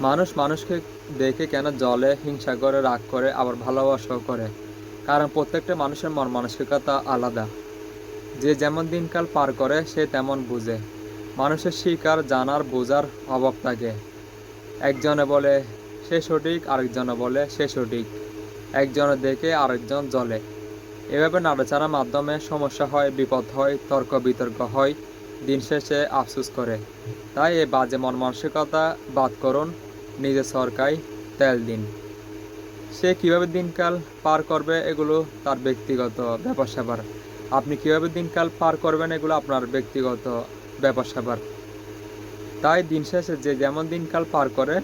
মানুষ মানুষকে দেখে কেন জলে, হিংসা করে, রাগ করে, আবার ভালোবাসাও করে? কারণ প্রত্যেকটা মানুষের মন মানসিকতা আলাদা। যে যেমন দিনকাল পার করে, সে তেমন বুঝে। মানুষের শিকার জানার, বোঝার অভাব থাকে। একজনে বলে, সে সঠিক। আরেকজনে বলে, সে সঠিক। একজনে দেখে, আরেকজন জলে এভাবে নাড়াচাড়ার মাধ্যমে সমস্যা হয়, বিপদ হয়, তর্ক বিতর্ক হয়, দিন শেষে আফসুস করে। তাই এই বাজে মন মানসিকতা বাদ করুন। নিজের সরকারি তেল দিন। সে কীভাবে দিনকাল পার করবে এগুলো তার ব্যক্তিগত ব্যাপার স্যাপার। আপনি কীভাবে দিনকাল পার করবেন এগুলো আপনার ব্যক্তিগত ব্যাপার স্যাপার। তাই দিন শেষে যে যেমন দিনকাল পার করে,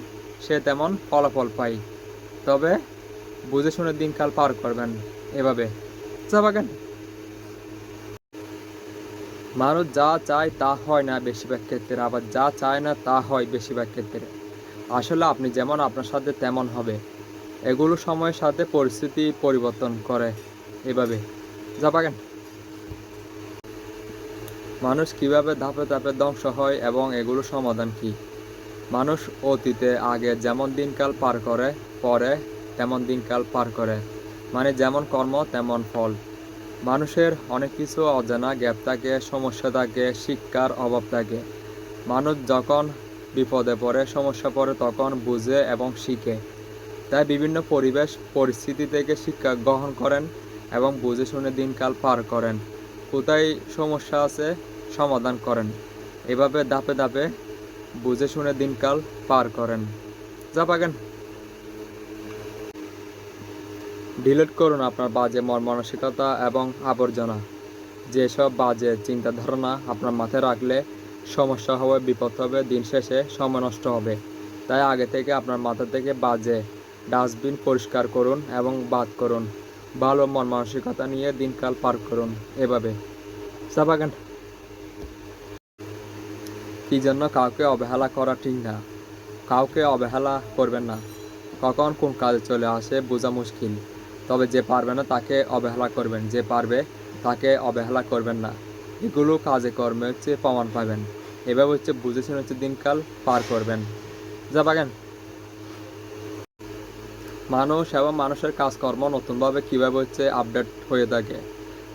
সে তেমন ফলাফল পায়। তবে বুঝে শুনে দিনকাল পার করবেন এভাবে। যাবাকেন মানুষ যা চায় তা হয় না বেশিরভাগ ক্ষেত্রে। আবার যা চায় না তা হয় বেশিরভাগ ক্ষেত্রে। আসলে আপনি যেমন আপনার সাথে তেমন হবে। এগুলো সময়ের সাথে পরিস্থিতি পরিবর্তন করে। এভাবে। যাবাকেন মানুষ কীভাবে ধাপে ধাপে ধ্বংস হয় এবং এগুলো সমাধান কি? মানুষ অতীতে আগে যেমন দিনকাল পার করে, পরে তেমন দিনকাল পার করে। মানে যেমন কর্ম, তেমন ফল। মানুষের অনেক কিছু অজানা গ্যাপ থাকে, সমস্যা থাকে, শিক্ষার অভাব থাকে। মানুষ যখন বিপদে পড়ে, সমস্যা পড়ে তখন বুঝে এবং শিখে। তাই বিভিন্ন পরিবেশ, পরিস্থিতি থেকে শিক্ষা গ্রহণ করেন এবং বুঝে শুনে দিনকাল পার করেন। কোথায় সমস্যা আছে, সমাধান করেন। এভাবে ধাপে ধাপে বুঝে শুনে দিনকাল পার করেন। যা পাকেন ডিলিট করুন আপনার বাজে মন মানসিকতা এবং আবর্জনা। যেসব বাজে চিন্তা ধারণা আপনার মাথায় রাখলে সমস্যা হবে, বিপদ হবে, দিন শেষে সময় নষ্ট হবে। তাই আগে থেকে আপনার মাথা থেকে বাজে ডাস্টবিন পরিষ্কার করুন এবং বাদ করুন। ভালো মন মানসিকতা নিয়ে দিনকাল পার করুন এভাবে। সাবাগান। কি জন্য কাউকে অবহেলা করা ঠিক না? কাউকে অবহেলা করবেন না। কখন কোন কাজে চলে আসে বোঝা মুশকিল। তবে যে পারবে না তাকে অবহেলা করবেন, যে পারবে তাকে অবহেলা করবেন না। এগুলো কাজে কর্মে হচ্ছে প্রমাণ পাবেন। এভাবে হচ্ছে বুঝে শুনে হচ্ছে দিনকাল পার করবেন। যা পাবেন মানুষ এবং মানুষের কাজকর্ম নতুনভাবে কীভাবে হচ্ছে আপডেট হয়ে থাকে।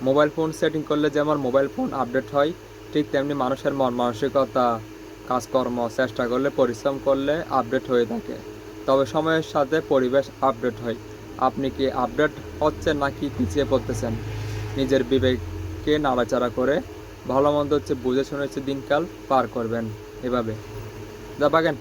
মোবাইল ফোন সেটিং করলে যেমন মোবাইল ফোন আপডেট হয়, ঠিক তেমনি মানুষের মন মানসিকতা, কাজকর্ম, চেষ্টা করলে, পরিশ্রম করলে আপডেট হয়ে থাকে। তবে সময়ের সাথে পরিবেশ আপডেট হয়। আপনি কি আপডেট হচ্ছেন নাকি পিছিয়ে পড়তেছেন? নিজের বিবেককে নাড়াচাড়া করে? ভালো মন্দ হচ্ছে বুঝে শুনে হচ্ছে দিনকাল পার করবেন। এভাবে। যা পাকেন